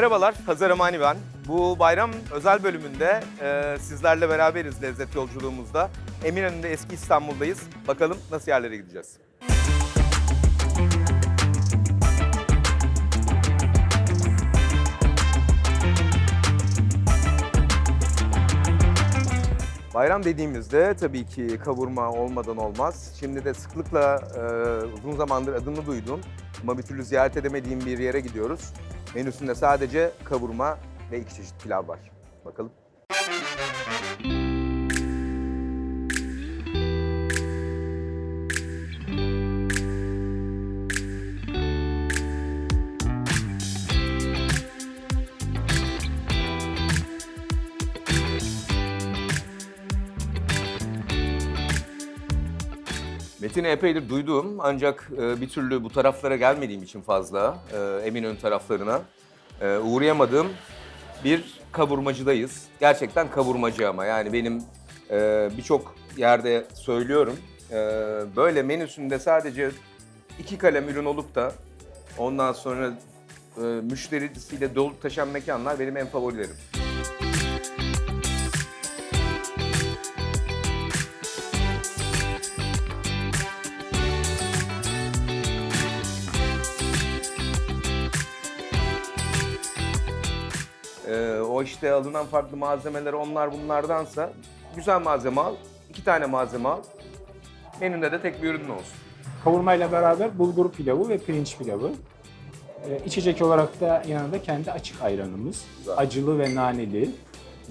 Merhabalar, Hazar Amani ben. Bu bayram özel bölümünde e, sizlerle beraberiz lezzet yolculuğumuzda. Eminönü'nde eski İstanbul'dayız. Bakalım nasıl yerlere gideceğiz. Bayram dediğimizde tabii ki kavurma olmadan olmaz. Şimdi de sıklıkla e, uzun zamandır adını duyduğum ama bir türlü ziyaret edemediğim bir yere gidiyoruz. Menüsünde sadece kavurma ve iki çeşit pilav var. Bakalım. Metin'i epeydir duyduğum ancak e, bir türlü bu taraflara gelmediğim için fazla e, Eminönü taraflarına e, uğrayamadığım bir kavurmacıdayız. Gerçekten kavurmacı ama yani benim e, birçok yerde söylüyorum. E, böyle menüsünde sadece iki kalem ürün olup da ondan sonra e, müşterisiyle dolu taşan mekanlar benim en favorilerim. İşte alınan farklı malzemeler onlar bunlardansa güzel malzeme al, iki tane malzeme al. Menünde de tek bir ürün olsun. Kavurmayla beraber bulgur pilavı ve pirinç pilavı. Ee, içecek olarak da yanında kendi açık ayranımız. Güzel. Acılı ve naneli.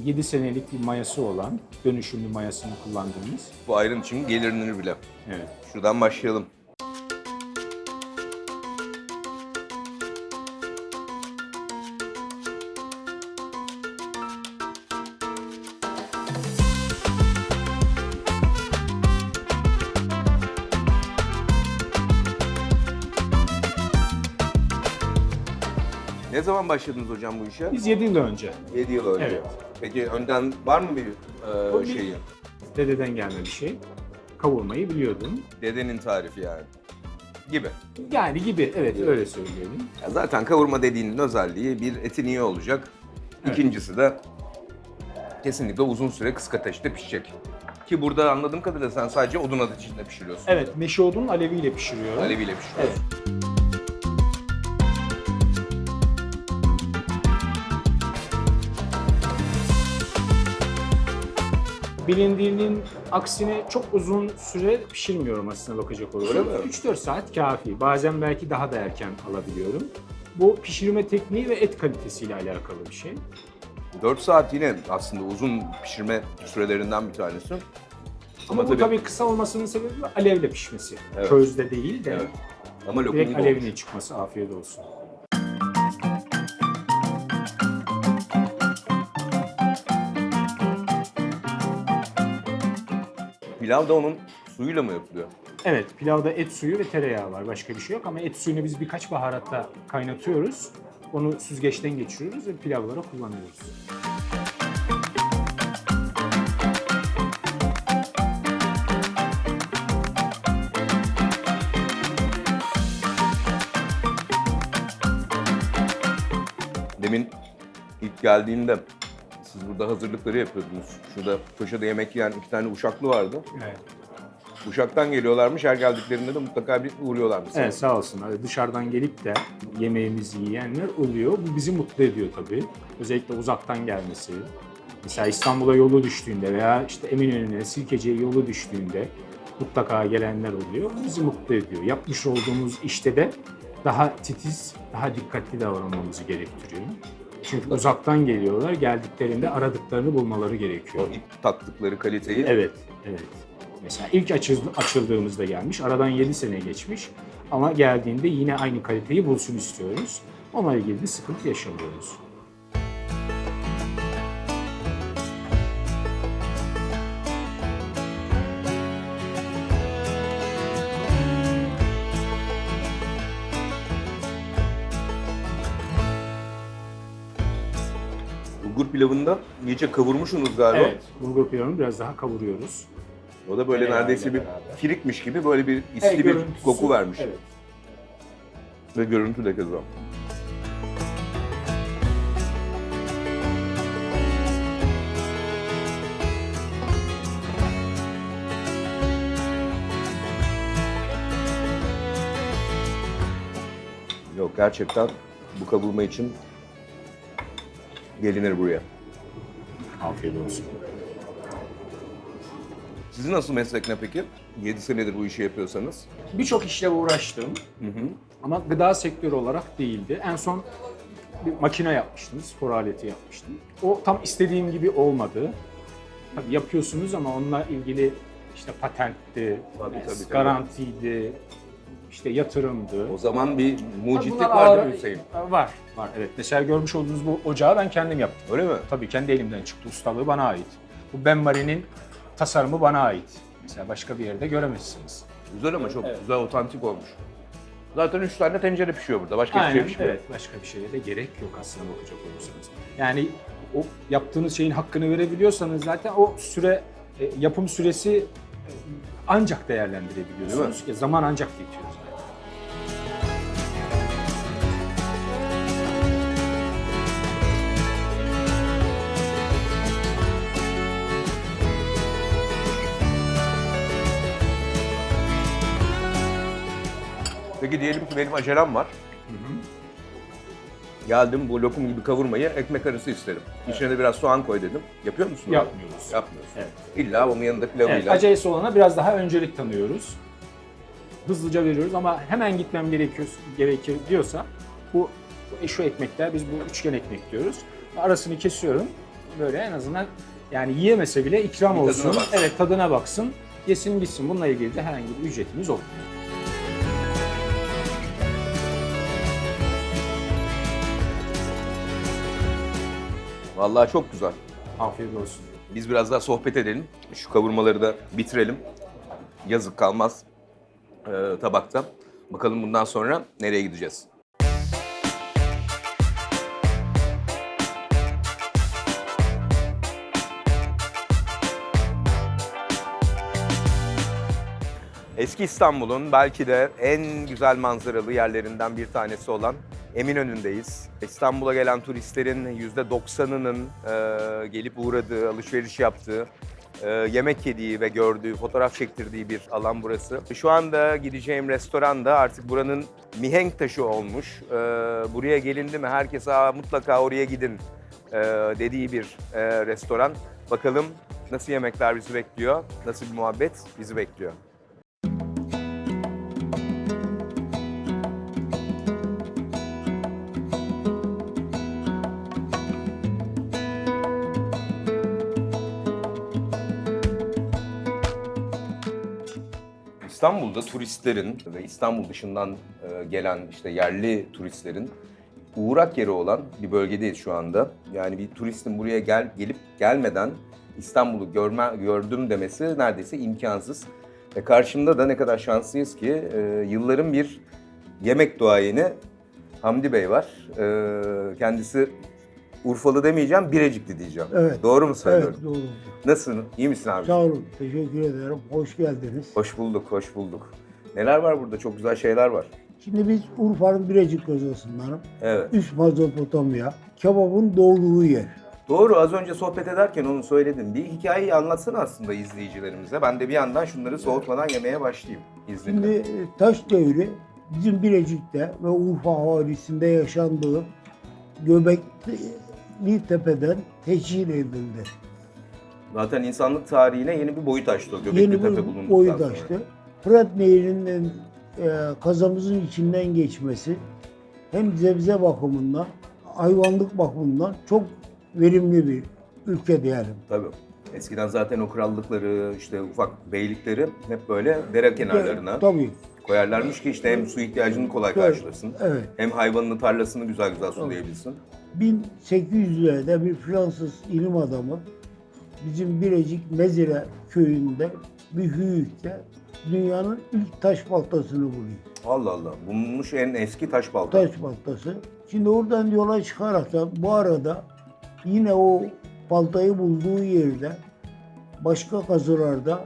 7 senelik bir mayası olan, dönüşümlü mayasını kullandığımız. Bu ayrın için gelirini bile. Evet. Şuradan başlayalım. Zaman başladınız hocam bu işe? Biz 7 yıl önce 7 yıl önce. Evet. Peki önden var mı bir Bu e, bir- şeyi? dededen gelme bir şey. Kavurmayı biliyordum. Dedenin tarifi yani. Gibi. Yani gibi, evet öyle söyleyelim. Ya zaten kavurma dediğinin özelliği bir etin iyi olacak. Evet. İkincisi de kesinlikle uzun süre kısık ateşte pişecek. Ki burada anladığım kadarıyla sen sadece odun ateşinde pişiriyorsun. Evet, meşe odun aleviyle pişiriyorum. Aleviyle pişiriyorsun. Evet. Bilindiğinin aksine çok uzun süre pişirmiyorum aslında bakacak mi? 3-4 saat kafi. Bazen belki daha da erken alabiliyorum. Bu pişirme tekniği ve et kalitesiyle alakalı bir şey. 4 saat yine aslında uzun pişirme sürelerinden bir tanesi. Ama, bu tabii kısa olmasının sebebi alevle pişmesi. Evet. Közde değil de Evet. Ama direkt alevine olmuş. çıkması afiyet olsun. Pilav da onun suyuyla mı yapılıyor? Evet, pilavda et suyu ve tereyağı var. Başka bir şey yok ama et suyunu biz birkaç baharatta kaynatıyoruz. Onu süzgeçten geçiriyoruz ve pilavlara kullanıyoruz. Demin ilk geldiğimde siz burada hazırlıkları yapıyordunuz. Şurada köşede yemek yiyen iki tane uşaklı vardı. Evet. Uşaktan geliyorlarmış. Her geldiklerinde de mutlaka bir uğruyorlarmış. Evet sağ olsunlar. Dışarıdan gelip de yemeğimizi yiyenler oluyor. Bu bizi mutlu ediyor tabii. Özellikle uzaktan gelmesi. Mesela İstanbul'a yolu düştüğünde veya işte Eminönü'ne, Sirkeci'ye yolu düştüğünde mutlaka gelenler oluyor. Bu bizi mutlu ediyor. Yapmış olduğumuz işte de daha titiz, daha dikkatli davranmamızı gerektiriyor. Çünkü uzaktan geliyorlar, geldiklerinde aradıklarını bulmaları O gerekiyor. ilk tattıkları kaliteyi Evet, evet. Mesela ilk açıl- açıldığımızda gelmiş, aradan 7 sene geçmiş ama geldiğinde yine aynı kaliteyi bulsun istiyoruz. Onunla ilgili bir sıkıntı yaşamıyoruz. pilavından iyice kavurmuşsunuz galiba. Evet, bulgur pilavını biraz daha kavuruyoruz. O da böyle Tereyağıyla neredeyse bir beraber. firikmiş gibi böyle bir isli Evet, bir koku vermiş. Evet. Ve görüntü de keza. Yok gerçekten bu kavurma için gelinir buraya. Afiyet olsun. Sizin nasıl meslek ne peki? 7 senedir bu işi yapıyorsanız. Birçok işle uğraştım. Ama gıda sektörü olarak değildi. En son bir makine yapmıştım, spor aleti yapmıştım. O tam istediğim gibi olmadı. Tabii yapıyorsunuz ama onunla ilgili işte patentti, Tabii, tabii, tabii. garantiydi, işte yatırımdı. O zaman bir mucitlik bunlar vardı ağır- Hüseyin. Var, var. Evet. Mesela görmüş olduğunuz bu ocağı ben kendim yaptım. Öyle mi? Tabii kendi elimden çıktı. Ustalığı bana ait. Bu Benmari'nin tasarımı bana ait. Mesela başka bir yerde göremezsiniz. Güzel ama çok güzel, otantik olmuş. Zaten üç tane tencere pişiyor burada. Başka Aynen, hiçbir şey pişmiyor. evet. Başka bir şeye de gerek yok aslında bakacak olursanız. Yani o yaptığınız şeyin hakkını verebiliyorsanız zaten o süre, e, yapım süresi e, ancak değerlendirebiliyorsunuz. E, zaman ancak yetiyor zaten. Peki diyelim ki benim acelem var. Geldim bu lokum gibi kavurmayı ekmek arası isterim. İçine de biraz soğan koy dedim. Yapıyor musun? Yapmıyoruz. Yapmıyorsun. Evet. İlla onun yanında pilavıyla. Evet, acelesi olana biraz daha öncelik tanıyoruz. Hızlıca veriyoruz ama hemen gitmem gerekiyor gerekir diyorsa bu, bu şu ekmekler biz bu üçgen ekmek diyoruz. Arasını kesiyorum. Böyle en azından yani yiyemese bile ikram Bir tadına olsun. baksın. Evet tadına baksın. Yesin gitsin. Bununla ilgili de herhangi bir ücretimiz olmuyor. Vallahi çok güzel. Afiyet olsun. Biz biraz daha sohbet edelim. Şu kavurmaları da bitirelim. Yazık kalmaz ee, tabakta. Bakalım bundan sonra nereye gideceğiz? Eski İstanbul'un belki de en güzel manzaralı yerlerinden bir tanesi olan Eminönü'ndeyiz. İstanbul'a gelen turistlerin %90'ının e, gelip uğradığı, alışveriş yaptığı, e, yemek yediği ve gördüğü, fotoğraf çektirdiği bir alan burası. Şu anda gideceğim restoran da artık buranın mihenk taşı olmuş. E, buraya gelindi mi herkese "Aa, mutlaka oraya gidin e, dediği bir e, restoran. Bakalım nasıl yemekler bizi bekliyor, nasıl bir muhabbet bizi bekliyor. İstanbul'da turistlerin ve İstanbul dışından e, gelen işte yerli turistlerin uğrak yeri olan bir bölgedeyiz şu anda. Yani bir turistin buraya gel gelip gelmeden İstanbul'u görme gördüm demesi neredeyse imkansız. Ve karşımda da ne kadar şanslıyız ki e, yılların bir yemek duayeni Hamdi Bey var. E, kendisi Urfalı demeyeceğim, Birecikli diyeceğim. Evet. Doğru mu söylüyorum? Evet doğru. Nasılsın? İyi misin abi? Sağ olun. Teşekkür ederim. Hoş geldiniz. Hoş bulduk, hoş bulduk. Neler var burada? Çok güzel şeyler var. Şimdi biz Urfa'nın Birecik Kozası'ndanım. Evet. Üst Mezopotamya. Kebabın doğduğu yer. Doğru, az önce sohbet ederken onu söyledim. Bir hikayeyi anlatsana aslında izleyicilerimize. Ben de bir yandan şunları soğutmadan yemeye başlayayım izninle. Şimdi e, taş devri bizim Birecik'te ve Urfa havalisinde yaşandığı Göbekli Tepe'den teşhir edildi. Zaten insanlık tarihine yeni bir boyut açtı o Göbekli Yeni Tepe bir bulunduktan boyut sonra. açtı. Fırat Nehri'nin e, kazamızın içinden geçmesi hem zebze bakımından, hayvanlık bakımından çok verimli bir ülke diyelim. Tabii. Eskiden zaten o krallıkları, işte ufak beylikleri hep böyle dere kenarlarına Tabii. Koyarlarmış ki işte hem su ihtiyacını kolay Evet. karşılasın. Evet. Hem hayvanının tarlasını güzel güzel sulayabilsin. 1800'lerde bir Fransız ilim adamı bizim Birecik Mezire köyünde bir hüyükte dünyanın ilk taş baltasını buluyor. Allah Allah. Bulunmuş en eski taş balta. Taş baltası. Şimdi oradan yola çıkarak da bu arada yine o baltayı bulduğu yerde başka kazılarda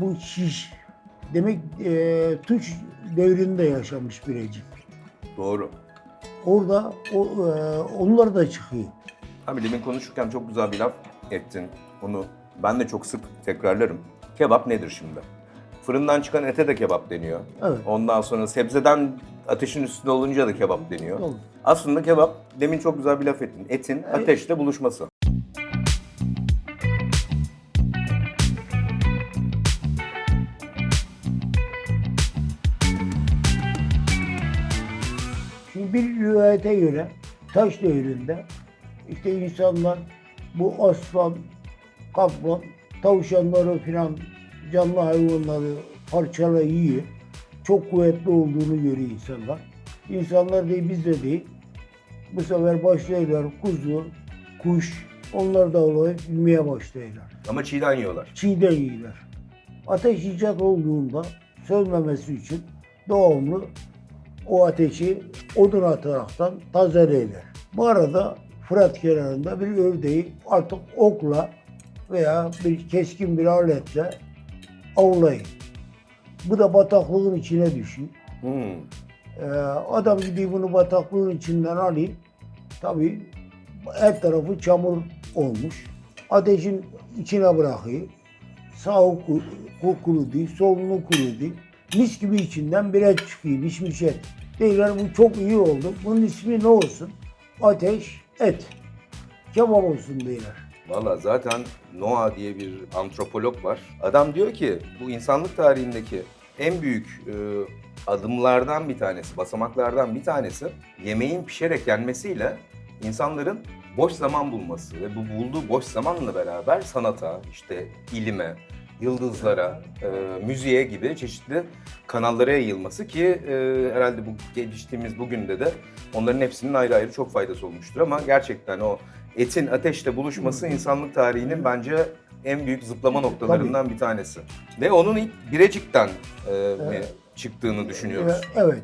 bu şiş demek e, Tunç devrinde yaşamış Birecik. Doğru. Orada o, e, onlar da çıkıyor. Abi demin konuşurken çok güzel bir laf ettin. Onu ben de çok sık tekrarlarım. Kebap nedir şimdi? Fırından çıkan ete de kebap deniyor. Evet. Ondan sonra sebzeden Ateşin üstünde olunca da kebap deniyor. Doğru. Aslında kebap, demin çok güzel bir laf ettin. Etin ateşle buluşması. Bir rivayete göre taş devrinde işte insanlar bu aslan, kaplan, tavşanları filan canlı hayvanları parçala yiyor. Çok kuvvetli olduğunu görüyor insanlar. İnsanlar değil biz de değil. Bu sefer başlıyorlar kuzu, kuş onlar da olayıp yemeye başlıyorlar. Ama çiğden yiyorlar. Çiğden yiyorlar. Ateş icat olduğunda sönmemesi için devamlı o ateşi odun ataraktan tazelerler. Bu arada Fırat kenarında bir ördeği artık okla veya bir keskin bir aletle avlayın. Bu da bataklığın içine düşüyor. Hmm. Ee, adam gidiyor bunu bataklığın içinden alıyor. Tabii her tarafı çamur olmuş. Ateşin içine bırakıyor. Sağ ku- ku- kurudu, solunu kurudu. Mis gibi içinden bir et çıkıyor, pişmiş et. Değiller bu çok iyi oldu. Bunun ismi ne olsun? Ateş, et. Kebap olsun değiller. Valla zaten Noah diye bir antropolog var. Adam diyor ki bu insanlık tarihindeki en büyük e, adımlardan bir tanesi, basamaklardan bir tanesi yemeğin pişerek yenmesiyle insanların boş zaman bulması ve bu bulduğu boş zamanla beraber sanata, işte ilime, yıldızlara, e, müziğe gibi çeşitli kanallara yayılması ki e, herhalde bu geliştiğimiz bugün de de onların hepsinin ayrı ayrı çok faydası olmuştur ama gerçekten o etin ateşle buluşması insanlık tarihinin bence en büyük zıplama noktalarından bir tanesi. Ve onun ilk Birecik'ten e, mi çıktığını düşünüyoruz. Ee, Evet.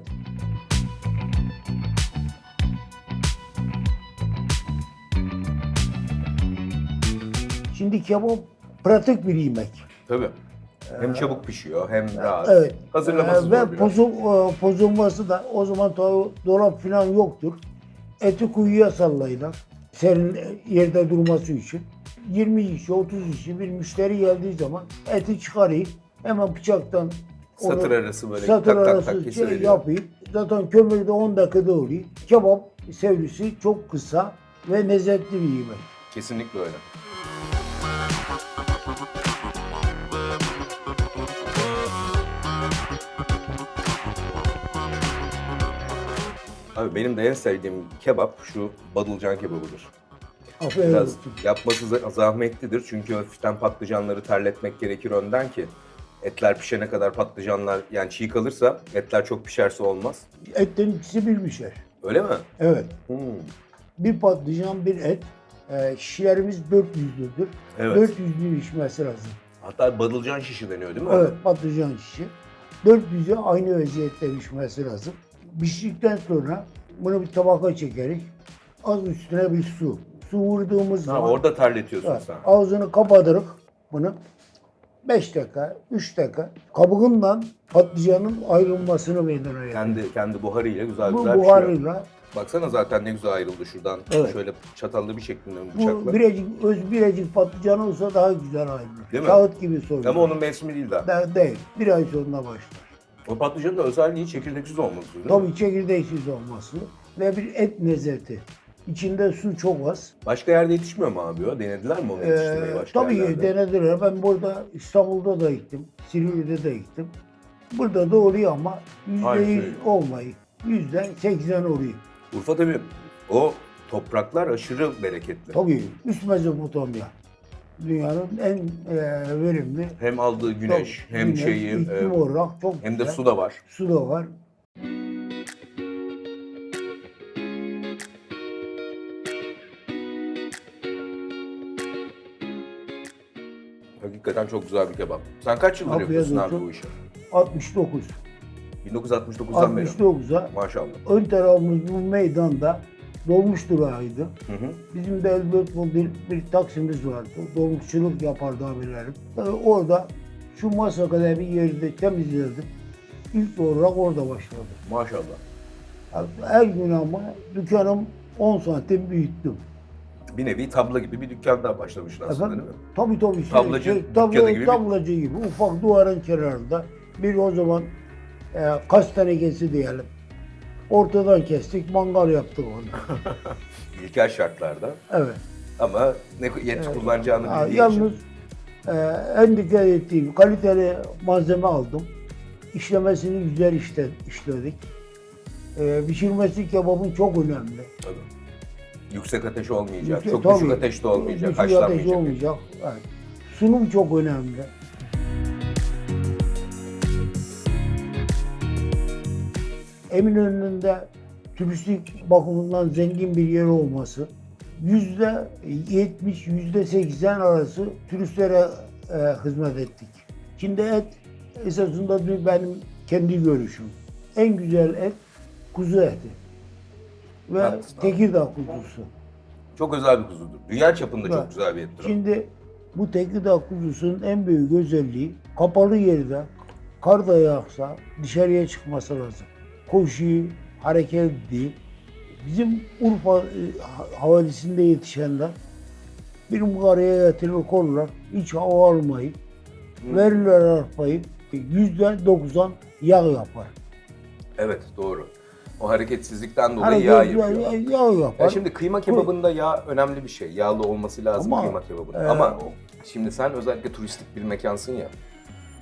Şimdi kebap pratik bir yemek. Tabii. Hem çabuk pişiyor hem rahat. Evet. Hazırlaması Ee, zor Ve biraz. pozul, e, pozulması da o zaman dolap falan yoktur. Eti kuyuya sallayırlar. Serin yerde durması için. 20 kişi, 30 kişi bir müşteri geldiği zaman eti çıkarayım. Hemen bıçaktan onu Satır arası böyle satır tak tak arası tak şey kesiveriyor. yapayım. Zaten kömürde 10 dakikada oluyor. Kebap servisi çok kısa ve lezzetli bir yemek. Kesinlikle öyle. Abi benim de en sevdiğim kebap şu Badılcan kebabıdır. Aferin Biraz yapması za- zahmetlidir çünkü hafiften patlıcanları terletmek gerekir önden ki etler pişene kadar patlıcanlar yani çiğ kalırsa etler çok pişerse olmaz. Etten ikisi bir pişer. Öyle mi? Evet. Hmm. Bir patlıcan, bir et. Ee, şişlerimiz 400'lüdür. Evet. 400'lü pişmesi lazım. Hatta badılcan şişi deniyor değil mi? Evet, patlıcan şişi. 400'ü aynı vaziyette pişmesi lazım. Piştikten sonra bunu bir tabaka çekeriz. Az üstüne bir su. Su vurduğumuz Ha, zaman orada terletiyorsun evet, sen. ağzını kapatırık bunu. 5 dakika, 3 dakika kabuğundan patlıcanın ayrılmasını meydana getiriyor. Kendi kendi buharıyla güzel Bu güzel pişiyor. buharıyla Baksana zaten ne güzel ayrıldı şuradan. Evet. Şöyle çatallı bir şekilde bu bıçakla. birecik, öz birecik patlıcan olsa daha güzel ayrılır. Değil mi? Kağıt gibi soyulur. Ama onun mevsimi değil daha. Da- değil. Bir ay sonra başlar. O patlıcanın da özelliği çekirdeksiz olması değil mi? Tabii çekirdeksiz olması ve bir et lezzeti. İçinde su çok az. Başka yerde yetişmiyor mu abi o? Denediler mi onu Ee, yetiştirmeyi başka tabii yerlerde? denediler. Ben burada İstanbul'da da gittim. Silivri'de de gittim. Burada da oluyor ama yüzde Aynı yüz şey. olmayı. Yüzde seksen oluyor. Urfa tabii o topraklar aşırı bereketli. Tabii üst Mezopotamya. Dünyanın en e, verimli Hem aldığı güneş tabii, hem güneş, şeyi iklim e, olarak çok hem de güzel. su da var. Su da var. Hakikaten çok güzel bir kebap. Sen kaç yıldır Afiyet yapıyorsun abi bu işi? 69. 1969'dan beri. 69'a Maşallah. ön tarafımız bu meydanda dolmuş durağıydı. Hı hı. Bizim bu bir, bir taksimiz vardı. Dolmuşçuluk yapardı abilerim. Tabii orada şu masa kadar bir yerde temizledim. İlk olarak orada başladım. Maşallah. Yani Her gün ama dükkanım 10 santim büyüttüm. Bir nevi tabla gibi bir dükkanda başlamışsın aslında Efendim? değil mi? Tabii tabii. Şey, Tablacı şey, tablo- gibi bir- Tablacı gibi. Ufak duvarın kenarında. Bir o zaman e, kaç tenekesi diyelim. Ortadan kestik, mangal yaptık onu. İlkel şartlarda. Evet. Ama ne et kullanacağını Ha, bildiği yalnız için. e, en dikkat ettiğim kaliteli malzeme aldım. İşlemesini güzel işte, işledik. E, pişirmesi kebabın çok önemli. Tabii. Yüksek ateş olmayacak. Yüksek- çok tabii. düşük ateşte olmayacak. Düşük ateş olmayacak. Evet. Sunum çok önemli. Eminönü'nde turistik bakımından zengin bir yer olması, yüzde 70, yüzde 80 arası turistlere e, hizmet ettik. Şimdi et esasında bir benim kendi görüşüm. En güzel et kuzu eti ve abi. Tekirdağ kuzusu. Çok özel bir kuzudur. Dünya çapında Bak, çok güzel bir ettir. Şimdi bu Tekirdağ kuzusunun en büyük özelliği kapalı yerde kar da yağsa dışarıya çıkması lazım. Koşuyu, hareket değil. Bizim Urfa e, ha- havalisinde yetişenler bir mağaraya getirir korlar. Hiç hava almayıp verirler arpayı. Yüzde doksan yağ yapar. Evet doğru. O hareketsizlikten dolayı Hareket- yağ yapıyor. yağ, yağ yapar. Ya şimdi kıyma kebabında yağ önemli bir şey. Yağlı olması lazım Ama, kıyma kebabında. e, Ama şimdi sen özellikle turistik bir mekansın ya.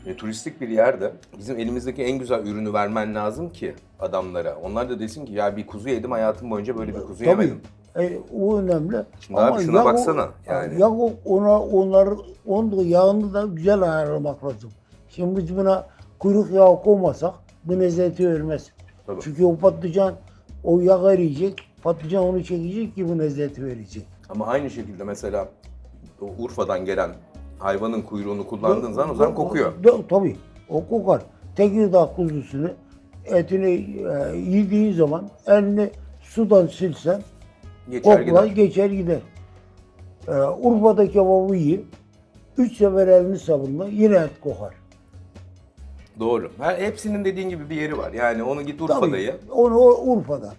E, turistik bir yerde bizim elimizdeki en güzel ürünü vermen lazım ki adamlara. Onlar da desin ki ya bir kuzu yedim hayatım boyunca böyle bir kuzu Tabii. yemedim. E, o önemli. Şimdi abi şuna ya o- baksana, yani. Ya o- ona onlar onun yağını da güzel ayarlamak lazım. Şimdi biz buna kuyruk yağı koymasak bu lezzeti vermez. Tabii. Çünkü o patlıcan o yağ eriyecek, patlıcan onu çekecek ki bu lezzeti verecek. Ama aynı şekilde mesela o Urfa'dan gelen hayvanın kuyruğunu kullandığın zaman o zaman kokuyor. Da- tabii o kokar. Tekirdağ kuzusunu etini e, yediğin zaman elini sudan silsen Geçer Koklar gider. geçer gider. Ee, Urfa'da kebabı yiyin. Üç sefer elini sabunla yine et kokar. Doğru. Her, hepsinin dediğin gibi bir yeri var. Yani onu git Urfa'da ye. Onu o- Urfa'da.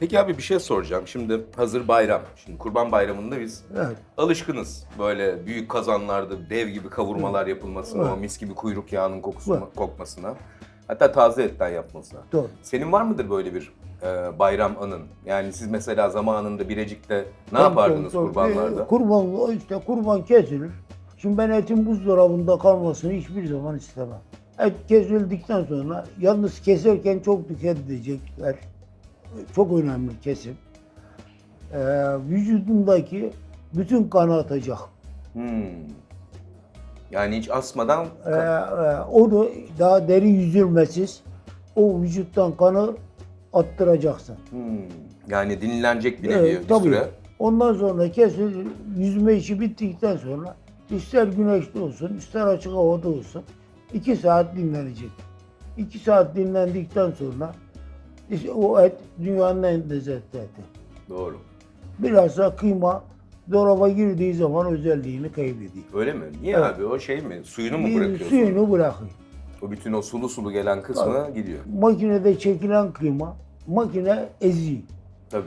Peki abi bir şey soracağım. Şimdi hazır bayram. Şimdi Kurban Bayramı'nda biz Evet. alışkınız. Böyle büyük kazanlarda dev gibi kavurmalar yapılmasına, Evet. o mis gibi kuyruk yağının kokusuna, Evet. kokmasına. Hatta taze etten yapmasına. Doğru. Senin var mıdır böyle bir e, bayram anın? Yani siz mesela zamanında Birecik'te ne Tabii, yapardınız tabii, kurbanlarda? tabii. Kurban, işte kurban kesilir. Şimdi ben etin buzdolabında kalmasını hiçbir zaman istemem. Et kesildikten sonra yalnız keserken çok dikkat edecekler. Çok önemli kesim. Ee, vücudundaki bütün kanı atacak. Hmm. Yani hiç asmadan Ee, e, onu daha deri yüzülmesiz o vücuttan kanı attıracaksın. Hmm. Yani dinlenecek bir nevi bir tabii. süre. Ondan sonra kesin yüzme işi bittikten sonra ister güneşte olsun ister açık havada olsun iki saat dinlenecek. İki saat dinlendikten sonra işte o et dünyanın en lezzetli eti. Doğru. Bilhassa kıyma dolaba girdiği zaman özelliğini kaybediyor. Öyle mi? Niye Evet. abi? O şey mi? Suyunu mu Bir bırakıyorsun? Suyunu bırakıyor. O bütün o sulu sulu gelen kısmı gidiyor. Makinede çekilen kıyma makine eziyor. Tabii.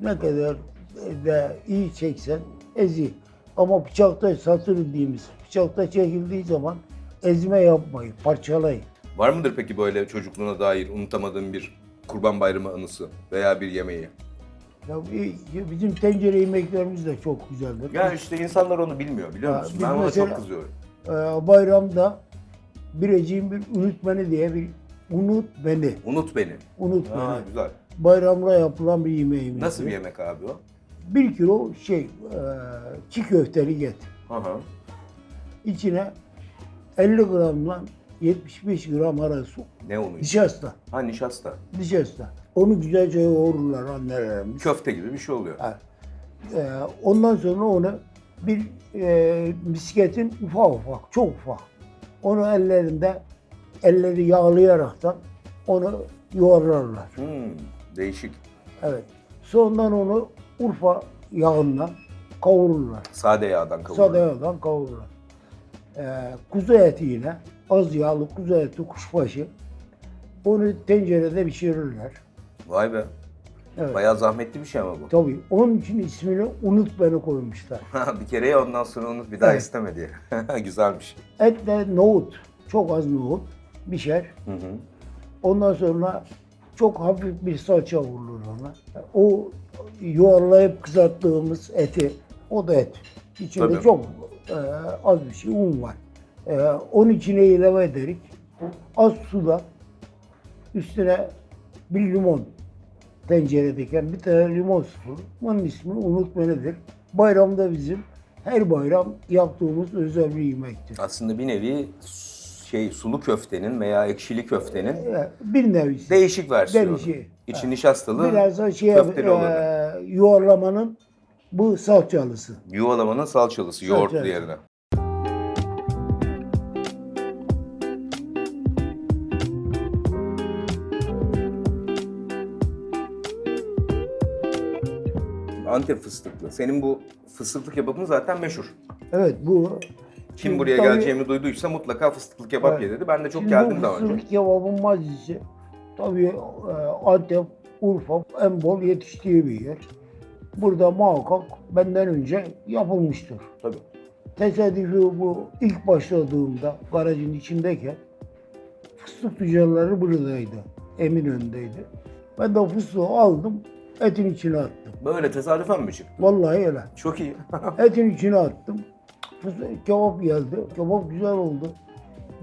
Ne kadar de iyi çeksen ezi. Ama bıçakta satır dediğimiz bıçakta çekildiği zaman ezme yapmayın, parçalayın. Var mıdır peki böyle çocukluğuna dair unutamadığın bir kurban bayramı anısı veya bir yemeği? Ya bi- bizim tencere yemeklerimiz de çok güzeldir. Ya işte insanlar onu bilmiyor biliyor Ya musun? biz Ben ona mesela- çok kızıyorum. Ee, bayramda Birecik'in bir unut beni diye bir unut beni, Unut beni. unut Ha, beni. güzel. Bayramda yapılan bir yemeğimiz. Nasıl bir yemek abi o? Bir kilo şey, e, çiğ köfteli et. Hı hı. İçine 50 gramla 75 gram arası Ne onu? nişasta. Ha nişasta. Nişasta. Onu güzelce yoğururlar annelerimiz. Köfte gibi bir şey oluyor. Ha. Ee, ondan sonra onu bir e, misketin ufak ufak, çok ufak. Onu ellerinde, elleri yağlayaraktan onu yuvarlarlar. Hmm, değişik. Evet. Sonradan onu Urfa yağından kavururlar. Sade yağdan kavurulur. Sade yağdan kavururlar. Ee, kuzu eti yine, az yağlı kuzu eti, kuşbaşı. Onu tencerede pişirirler. Vay be. Evet. Bayağı zahmetli bir şey ama bu. Tabii onun için ismini Unut Beni koymuşlar. bir kere ya ondan sonra unut bir daha Evet. istemedi. Güzelmiş. Etle nohut, çok az nohut, pişer. Hı hı. Ondan sonra çok hafif bir salça vurulur ona. O yuvarlayıp kızarttığımız eti, o da et. İçinde Tabii. çok e, az bir şey un var. E, onun içine ilave ederek az suda üstüne bir limon tenceredeyken bir tane limon sıkılır. Onun ismi Unut Beni'dir. Bayramda bizim her bayram yaptığımız özel bir yemektir. Aslında bir nevi şey sulu köftenin veya ekşili köftenin E, Bir nevi. değişik versiyonu. Değişik. İçi nişastalı, Biraz şey köfteli e, olanı. yuvarlamanın bu salçalısı. Yuvalamanın salçalısı, yoğurtlu yerine. Antep fıstıklı. Senin bu fıstıklı kebabın zaten meşhur. Evet bu Kim buraya Tabii- geleceğimi duyduysa mutlaka fıstıklı kebap Evet. ye dedi. Ben de çok Şimdi geldim daha önce. fıstık kebabın mazisi tabii e, Antep, Urfa en bol yetiştiği bir yer. Burada muhakkak benden önce yapılmıştır. Tabii. Tesadüfi bu ilk başladığımda garajın içindeyken fıstık tüccarları buradaydı. Eminönü'ndeydi. Ben de fıstığı aldım, etin içine attım. Böyle tesadüfen mi çıktı? Vallahi öyle. Çok iyi. Etin içine attım. Fıstık, kebap geldi. Kebap güzel oldu.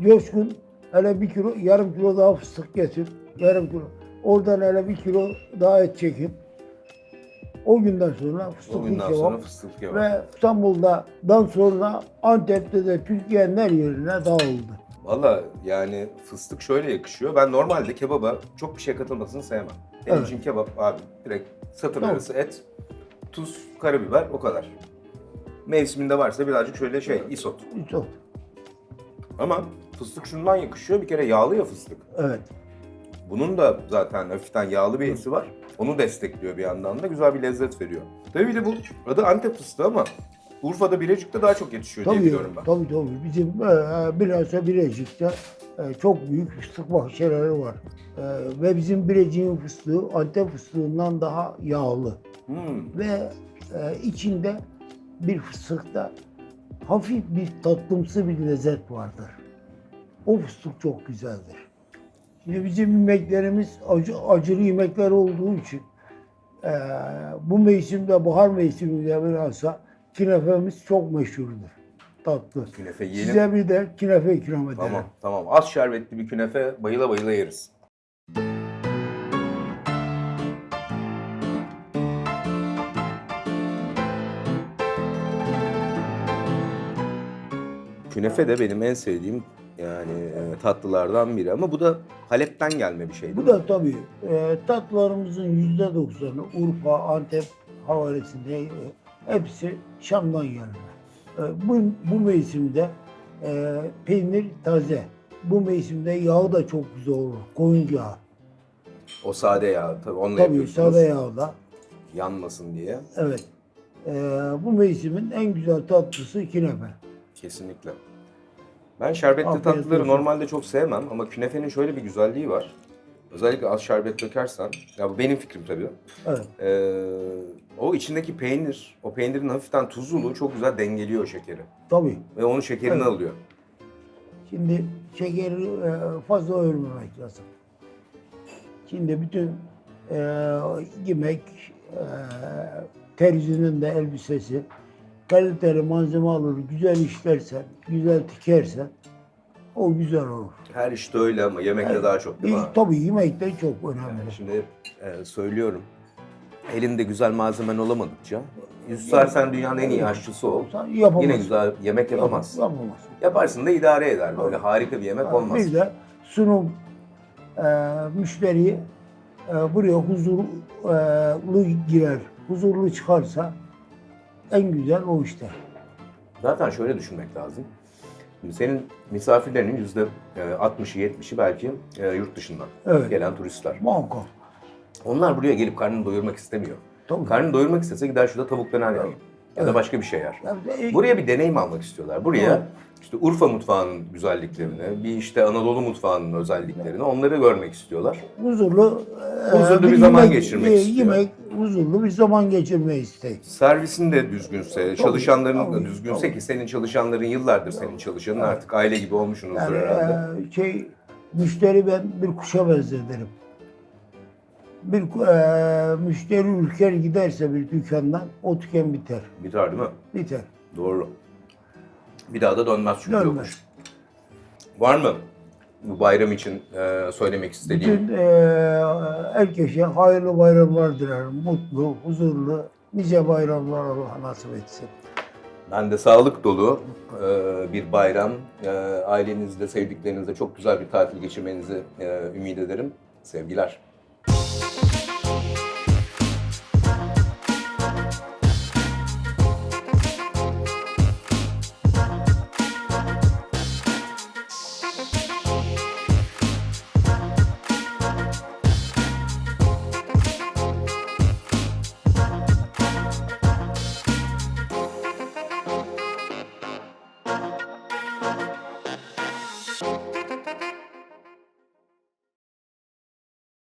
Coşkun hele bir kilo, yarım kilo daha fıstık getir. Yarım kilo. Oradan hele bir kilo daha et çekip o günden sonra o fıstıklı günden kebap sonra fıstıklı kebap. ve İstanbul'dan sonra Antep'te de Türkiye'nin her yerine dağıldı. Valla yani fıstık şöyle yakışıyor. Ben normalde kebaba çok bir şey katılmasını sevmem. Benim Evet. için kebap abi direkt satır Tamam. arası et, tuz, karabiber o kadar. Mevsiminde varsa birazcık şöyle şey isot. Çok. Ama fıstık şundan yakışıyor. Bir kere yağlı ya fıstık. Evet. Bunun da zaten hafiften yağlı bir esi var. Onu destekliyor bir yandan da. Güzel bir lezzet veriyor. Tabii bir de bu adı Antep fıstığı ama Urfa'da Bilecik'te daha çok yetişiyor diye Tabii, biliyorum ben. tabii tabii. Bizim e, bilhassa Bilecik'te e, çok büyük fıstık bahçeleri var. E, ve bizim Bilecik'in fıstığı Antep fıstığından daha yağlı. Hmm. Ve e, içinde bir fıstıkta hafif bir tatlımsı bir lezzet vardır. O fıstık çok güzeldir. Şimdi bizim yemeklerimiz acı, acılı yemekler olduğu için e, bu mevsimde, bahar mevsiminde bilhassa künefemiz çok meşhurdur. Tatlı. Künefe yiyelim. Size bir de künefe ikram ederim. Tamam tamam. Az şerbetli bir künefe bayıla bayıla yeriz. Künefe de benim en sevdiğim yani e, tatlılardan biri ama bu da Halep'ten gelme bir şey değil Bu mi? da tabii e, tatlılarımızın yüzde doksanı Urfa, Antep havarisinde e, hepsi Şam'dan gelme. E, bu, bu mevsimde e, peynir taze. Bu mevsimde yağı da çok güzel olur. Koyun yağı. O sade yağ tabii onunla Tabii yapıyorsunuz. sade yağda. Yanmasın diye. Evet. E, bu mevsimin en güzel tatlısı künefe. Kesinlikle. Ben şerbetli Afiyet tatlıları olsun. normalde çok sevmem ama künefenin şöyle bir güzelliği var. Özellikle az şerbet dökersen, ya bu benim fikrim tabii. Evet. Ee, o içindeki peynir, o peynirin hafiften tuzluluğu çok güzel dengeliyor şekeri. Tabii. Ve onun şekerini Evet. alıyor. Şimdi şekeri e, fazla örmemek lazım. Şimdi bütün e, yemek, e, terzinin de elbisesi, kaliteli malzeme alır, güzel işlersen, güzel dikersen o güzel olur. Her işte öyle ama yemekte Evet. daha çok değil mi? E, abi? tabii yemekte çok önemli. Yani şimdi e, söylüyorum. Elinde güzel malzemen olamadıkça, yüzlersen dünyanın en iyi aşçısı ol. Sen yapamazsın. Yine güzel yemek yapamazsın. Yapamazsın. Yaparsın da idare eder. Böyle harika bir yemek olmaz. Bir de sunum e, müşteriyi e, buraya huzurlu girer, huzurlu çıkarsa en güzel o işte. Zaten şöyle düşünmek lazım. Şimdi senin misafirlerinin yüzde e, 60'ı 70'i belki e, yurt dışından Evet. gelen turistler. Muhakkak. Onlar buraya gelip karnını doyurmak istemiyor. Tabii. Karnını doyurmak istese gider şurada tavuk döner yer. ya da başka bir şey yer. E, Buraya bir deneyim almak istiyorlar. Buraya Evet. işte Urfa mutfağının güzelliklerini, bir işte Anadolu mutfağının özelliklerini onları görmek istiyorlar. huzurlu, e, Huzurlu bir zaman geçirmek e, istiyor. Yemek, huzurlu bir zaman geçirmeyi isteği. Servisin de düzgünse, çalışanların da tabii, düzgünse tabii. ki senin çalışanların yıllardır senin çalışanın artık aile gibi olmuşsunuzdur Yani herhalde. e, şey, müşteri ben bir kuşa benzetirim. Bir e, müşteri ülker giderse bir dükkandan o dükkan biter. Biter değil mi? Biter. Doğru. Bir daha da dönmez çünkü Dönmez. yokmuş. Var mı bu bayram için e, söylemek istediğin? Bütün e, herkese hayırlı bayramlar dilerim. Mutlu, huzurlu, nice bayramlar Allah nasip etsin. Ben de sağlık dolu e, bir bayram, e, ailenizle, sevdiklerinizle çok güzel bir tatil geçirmenizi e, ümit ederim. Sevgiler.